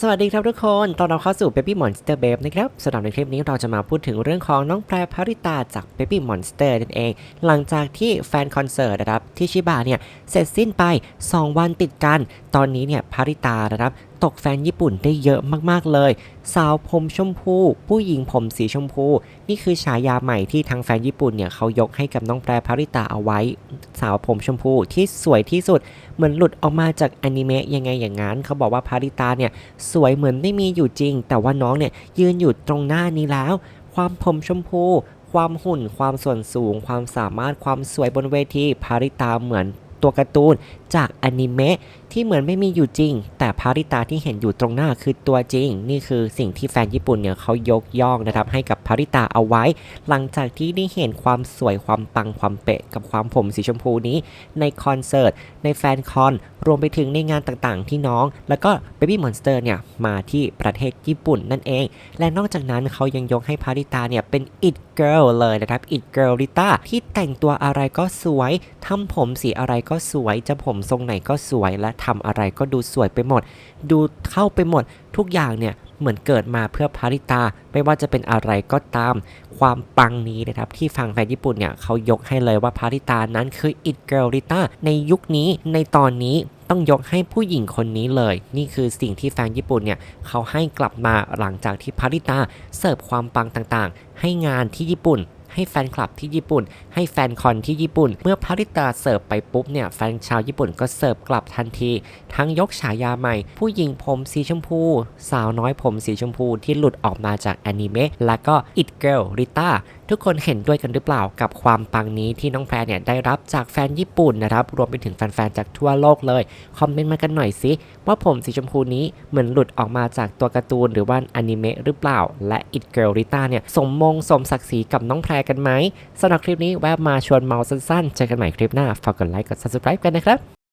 สวัสดีครับทุกคน ตอนเราเข้าสู่ Baby Monster Babe นะครับสำหรับในคลิปนี้เราจะมาพูดถึงเรื่องของน้องแพรภริตาจาก Baby Monster นั่นเอง หลังจากที่แฟนคอนเสิร์ตนะครับที่ชิบะเนี่ยเสร็จสิ้นไป 2 วันติดกัน ตอนนี้เนี่ยภริตานะครับตกแฟนญี่ปุ่นได้เยอะมากๆเลย สาวผมชมพู ผู้หญิงผมสีชมพู นี่คือฉายาใหม่ที่ทางแฟนญี่ปุ่นเนี่ยเขายกให้กับน้องแพรภริตาเอาไว้ สาวผมชมพูที่สวยที่สุด เหมือนหลุดออกมาจากอนิเมะยังไงอย่างนั้น เขาบอกว่าภริตาเนี่ยสวยเหมือนไม่มีอยู่จริง แต่ว่าน้องเนี่ยยืนอยู่ตรงหน้านี้แล้ว ความผมชมพูความหุ่น ความส่วนสูง ความสามารถ ความสวยบนเวที ภาริตาเหมือน ตัวการ์ตูนจากอนิเมะที่เหมือนไม่มีอยู่จริง แต่พาริตาที่เห็นอยู่ตรงหน้าคือตัวจริง นี่คือสิ่งที่แฟนญี่ปุ่นเนี่ยเขายกย่องนะครับให้กับพาริตาเอาไว้ หลังจากที่ได้เห็นความสวยความปังความเป๊ะกับความผมสีชมพูนี้ในคอนเสิร์ตในแฟนคอน รวมไปถึงในงานต่างๆ ที่น้อง แล้วก็ Baby Monster เนี่ย มาที่ประเทศญี่ปุ่นนั่นเอง และนอกจากนั้นเขายังยกให้พาริตาเนี่ย เป็น it girl เลยนะครับ it girl ริต้าที่แต่งตัวอะไรก็สวย ทำผมสีอะไรก็สวย จะผมทรงไหนก็สวย และทำอะไรก็ดูสวยไปหมด ดูเข้าไปหมด ทุกอย่างเนี่ยเหมือนเกิดมาเพื่อพาริตา ไม่ว่าจะเป็นอะไรก็ตาม ความปังนี้นะครับ ที่ฟังแฟนญี่ปุ่นเนี่ยเขายกให้เลยว่าพาริตานั้นคือ it girl ริตาในยุคนี้ในตอนนี้ ต้องยกให้ผู้หญิงคนนี้เลย นี่คือสิ่งที่แฟนญี่ปุ่นเนี่ยเขาให้กลับมาหลังจากที่พาริตาเสิร์ฟความปังต่างๆ ให้งานที่ญี่ปุ่นให้แฟนคลับที่ญี่ปุ่น ให้แฟนคอนที่ญี่ปุ่น เมื่อพาริตาเสิร์ฟไปปุ๊บเนี่ยแฟนชาวญี่ปุ่นก็เสิร์ฟกลับทันที ทั้งยกฉายาใหม่ ผู้หญิงผมสีชมพู สาวน้อยผมสีชมพูที่หลุดออกมาจากแอนิเมะและก็ It Girl ริต้า ทุกคนเห็นด้วยกันหรือเปล่ากับความปังนี้ที่น้องแพรเนี่ยได้รับจากแฟนญี่ปุ่นนะครับ รวมไปถึงแฟนๆ จากทั่วโลกเลย คอมเมนต์มากันหน่อยสิว่าผมสีชมพูนี้เหมือนหลุดออกมาจากตัวการ์ตูนหรือว่าอนิเมะหรือเปล่า และ It Girl ริต้าเนี่ยสมมงสมศักดิ์ศรีกับน้องแพรกันไหมสำหรับคลิปนี้แวะมาชวนเมาสั้นๆเจอกันใหม่คลิปหน้าฝากกดไลค์กด subscribe กันนะครับ